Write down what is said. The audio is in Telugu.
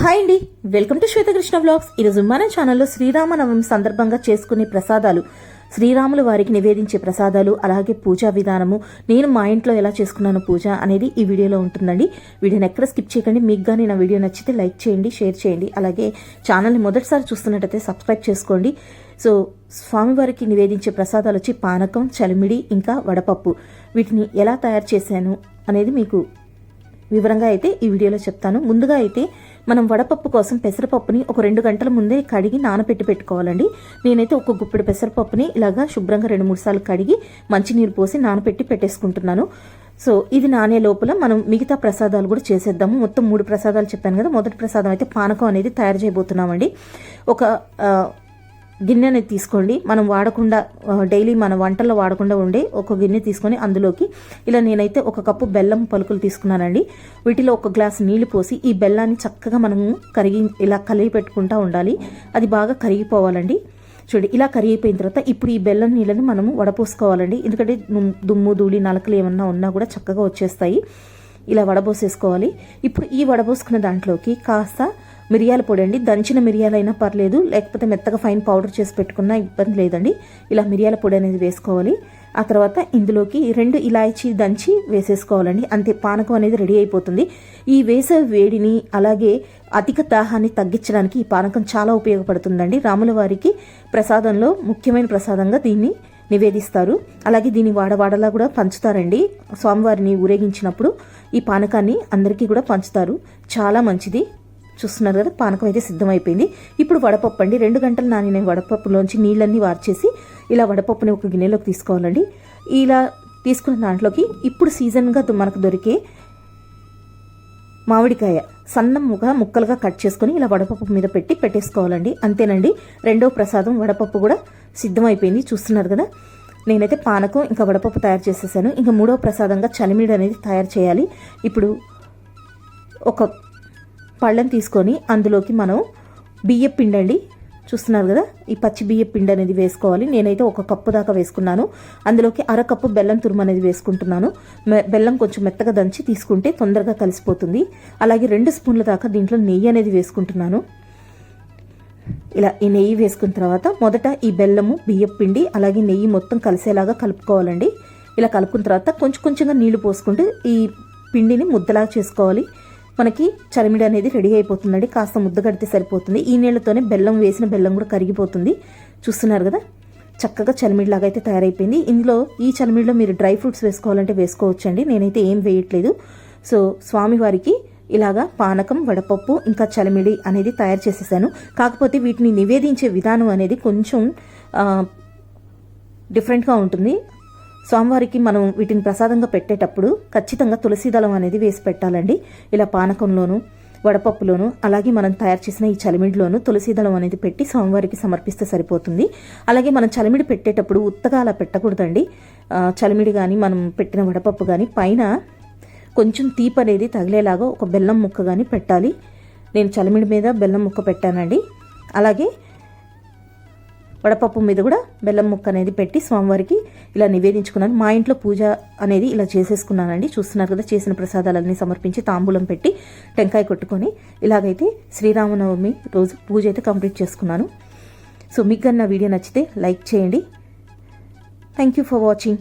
హాయ్ అండి. వెల్కమ్ టు శ్వేతకృష్ణ బ్లాగ్స్ ఈరోజు మన ఛానల్లో శ్రీరామనవమి సందర్భంగా చేసుకునే ప్రసాదాలు. శ్రీరాములు వారికి నివేదించే ప్రసాదాలు అలాగే పూజా విధానము నేను మా ఇంట్లో ఎలా చేసుకున్నాను పూజ అనేది ఈ వీడియోలో ఉంటుందండి. వీడియోని ఎక్కడ స్కిప్ చేయకండి. మీకు కానీ నా వీడియో నచ్చితే లైక్ చేయండి షేర్ చేయండి. అలాగే ఛానల్ని మొదటిసారి చూస్తున్నట్టయితే సబ్స్క్రైబ్ చేసుకోండి. సో స్వామివారికి నివేదించే ప్రసాదాలు వచ్చి పానకం చలిమిడి ఇంకా వడపప్పు. వీటిని ఎలా తయారు చేశాను అనేది మీకు వివరంగా అయితే ఈ వీడియోలో చెప్తాను. ముందుగా అయితే మనం వడపప్పు కోసం పెసరపప్పుని ఒక రెండు గంటల ముందే కడిగి నానబెట్టి పెట్టుకోవాలండి. నేనైతే ఒక గుప్పెడు పెసరపప్పుని ఇలాగా శుభ్రంగా రెండు మూడు సార్లు కడిగి మంచినీరు పోసి నానబెట్టి పెట్టేసుకుంటున్నాను. సో ఇది నానే లోపల మనం మిగతా ప్రసాదాలు కూడా చేసేద్దాము. మొత్తం మూడు ప్రసాదాలు చెప్పాను కదా మొదటి ప్రసాదం అయితే పానకం అనేది తయారు చేయబోతున్నామండి. ఒక గిన్నెని గిన్నె అనేది తీసుకోండి. మనం వాడకుండా డైలీ మన వంటల్లో వాడకుండా ఉండే ఒక గిన్నె తీసుకొని అందులోకి ఇలా నేనైతే ఒక కప్పు బెల్లం పలుకులు తీసుకున్నానండి. వీటిలో ఒక గ్లాస్ నీళ్ళు పోసి ఈ బెల్లాన్ని చక్కగా మనము కరిగి ఇలా కలిగి పెట్టుకుంటా ఉండాలి. అది బాగా కరిగిపోవాలండి. చూడండి ఇలా కరిగిపోయిన తర్వాత ఇప్పుడు ఈ బెల్లం నీళ్ళని మనము వడపోసుకోవాలండి. ఎందుకంటే దుమ్- దుమ్ము ధూళి నలకలు ఏమన్నా ఉన్నా కూడా చక్కగా వచ్చేస్తాయి. ఇలా వడబోసేసుకోవాలి. ఇప్పుడు ఈ వడబోసుకున్న దాంట్లోకి కాస్త మిరియాల పొడి అండి. దంచిన మిరియాలైనా పర్లేదు లేకపోతే మెత్తగా ఫైన్ పౌడర్ చేసి పెట్టుకున్నా ఇబ్బంది లేదండి. ఇలా మిరియాల పొడి అనేది వేసుకోవాలి. ఆ తర్వాత ఇందులోకి రెండు ఇలాయచీ దంచి వేసేసుకోవాలండి. అంతే పానకం అనేది రెడీ అయిపోతుంది. ఈ వేసవి వేడిని అలాగే అధిక దాహాన్ని తగ్గించడానికి ఈ పానకం చాలా ఉపయోగపడుతుందండి. రాముల వారికి ప్రసాదంలో ముఖ్యమైన ప్రసాదంగా దీన్ని నివేదిస్తారు. అలాగే దీన్ని వాడవాడలా కూడా పంచుతారండి. స్వామివారిని ఊరేగించినప్పుడు ఈ పానకాన్ని అందరికీ కూడా పంచుతారు. చాలా మంచిది. చూస్తున్నారు కదా పానకం అయితే సిద్ధమైపోయింది. ఇప్పుడు వడపప్పు అండి. రెండు గంటలు నానిన వడపప్పులోంచి నీళ్ళన్నీ వార్చేసి ఇలా వడపప్పుని ఒక గిన్నెలోకి తీసుకోవాలండి. ఇలా తీసుకున్న దాంట్లోకి ఇప్పుడు సీజన్గా మనకు దొరికే మామిడికాయ సన్నముగా ముక్కలుగా కట్ చేసుకొని ఇలా వడపప్పు మీద పెట్టి పెట్టేసుకోవాలండి. అంతేనండి. రెండో ప్రసాదం వడపప్పు కూడా సిద్ధమైపోయింది. చూస్తున్నారు కదా. నేనైతే పానకం ఇంకా వడపప్పు తయారు చేసేసాను. ఇంకా మూడో ప్రసాదంగా చలిమిడి అనేది తయారు చేయాలి. ఇప్పుడు ఒక పళ్ళని తీసుకొని అందులోకి మనం బియ్య పిండి అండి చూస్తున్నారు కదా? ఈ పచ్చి బియ్య పిండి అనేది వేసుకోవాలి. నేనైతే ఒక కప్పు దాకా వేసుకున్నాను. అందులోకి అర కప్పు బెల్లం తురుము అనేది వేసుకుంటున్నాను. మె- బెల్లం కొంచెం మెత్తగా దంచి తీసుకుంటే తొందరగా కలిసిపోతుంది. అలాగే రెండు స్పూన్ల దాకా దీంట్లో నెయ్యి అనేది వేసుకుంటున్నాను. ఇలా ఈ నెయ్యి వేసుకున్న తర్వాత మొదట ఈ బెల్లము బియ్యం పిండి అలాగే నెయ్యి మొత్తం కలిసేలాగా కలుపుకోవాలండి. ఇలా కలుపుకున్న తర్వాత కొంచెం కొంచెంగా నీళ్ళు పోసుకుంటూ ఈ పిండిని ముద్దలాగా చేసుకోవాలి. మనకి చలిమిడి అనేది రెడీ అయిపోతుందండి. కాస్త ముద్ద కడితే సరిపోతుంది. ఈ నీళ్ళతోనే బెల్లం వేసిన బెల్లం కూడా కరిగిపోతుంది. చూస్తున్నారు కదా? చక్కగా చలిమిడిలాగా అయితే తయారైపోయింది. ఇందులో ఈ చలిమిడిలో మీరు డ్రై ఫ్రూట్స్ వేసుకోవాలంటే వేసుకోవచ్చండి. నేనైతే ఏం వేయట్లేదు. సో స్వామివారికి ఇలాగా పానకం వడపప్పు ఇంకా చలిమిడి అనేది తయారు చేసేసాను. కాకపోతే వీటిని నివేదించే విధానం అనేది కొంచెం డిఫరెంట్గా ఉంటుంది. స్వామివారికి మనం వీటిని ప్రసాదంగా పెట్టేటప్పుడు ఖచ్చితంగా తులసి దళం అనేది వేసి పెట్టాలండి. ఇలా పానకంలోను వడపప్పులోను అలాగే మనం తయారు చేసిన ఈ చలిమిడిలోను తులసి దళం అనేది పెట్టి స్వామివారికి సమర్పిస్తే సరిపోతుంది. అలాగే మనం చలిమిడి పెట్టేటప్పుడు ఉత్తగా అలా పెట్టకూడదండి. చలిమిడి కానీ మనం పెట్టిన వడపప్పు కానీ పైన కొంచెం తీపి అనేది తగిలేలాగా ఒక బెల్లం ముక్క కానీ పెట్టాలి. నేను చలిమిడి మీద బెల్లం ముక్క పెట్టానండి. అలాగే వడపప్పు మీద కూడా బెల్లం ముక్క అనేది పెట్టి స్వామివారికి ఇలా నివేదించుకున్నాను. మా ఇంట్లో పూజ అనేది ఇలా చేసేసుకున్నానండి. చూస్తున్నారు కదా చేసిన ప్రసాదాలన్నీ సమర్పించి తాంబూలం పెట్టి టెంకాయ కొట్టుకొని ఇలాగైతే శ్రీరామనవమి రోజు పూజ అయితే కంప్లీట్ చేసుకున్నాను. సో మీకు నా వీడియో నచ్చితే లైక్ చేయండి. Thank you for watching